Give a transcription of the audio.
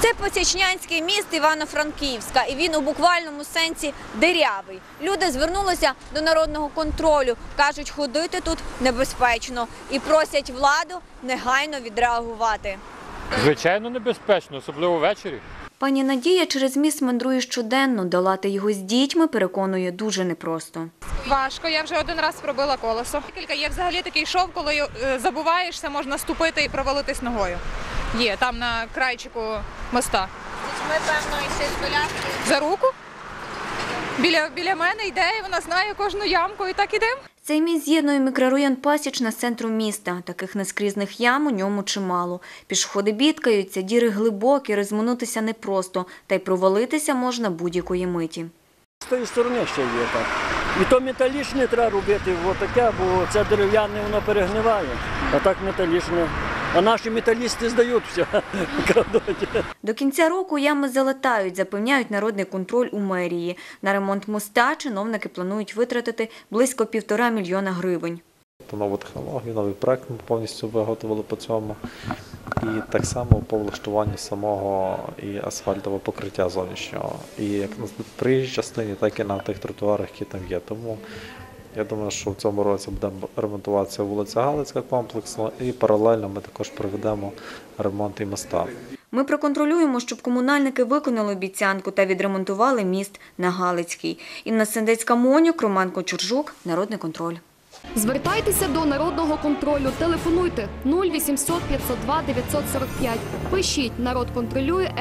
Це Посічнянський міст Івано-Франківська, і він у буквальному сенсі дирявий. Люди звернулися до народного контролю, кажуть, ходити тут небезпечно і просять владу негайно відреагувати. Звичайно, небезпечно, особливо ввечері. Пані Надія через міст мандрує щоденно. Долати його з дітьми переконує дуже непросто. Важко, я вже один раз пробила колесо. Кілька є взагалі такий шов, коли е, забуваєшся, можна ступити і провалитись ногою. Є там на крайчику моста. Ми певно ще з коляскою. За руку. Біля, біля мене йде, і вона знає кожну ямку, і так ідемо. Цей міст з'єднує мікрорайон Пасічна з центром міста. Таких нескрізних ям у ньому чимало. Пішоходи бідкаються, діри глибокі, розминутися непросто, та й провалитися можна будь-якої миті. З тої сторони ще є так. І то металічне треба робити отаке, бо це дерев'яне воно перегниває, а так металічне. А наші металісти здають все, крадуть. До кінця року ями залатають, запевняють народний контроль у мерії. На ремонт моста чиновники планують витратити близько півтора мільйона гривень. Та нову технологію, новий проект ми повністю виготовили по цьому. І так само по влаштуванню самого і асфальтового покриття зовнішнього. І як на приїжджій частині, так і на тих тротуарах, які там є. Тому я думаю, що в цьому році буде ремонтуватися вулиця Галицька комплексно, і паралельно ми також проведемо ремонт і моста. Ми проконтролюємо, щоб комунальники виконали обіцянку та відремонтували міст на Галицький. Інна Сендецька Монюк, Роман Кочуржук, Народний контроль. Звертайтеся до народного контролю. Телефонуйте 0800 502 945. Пишіть народ контролює.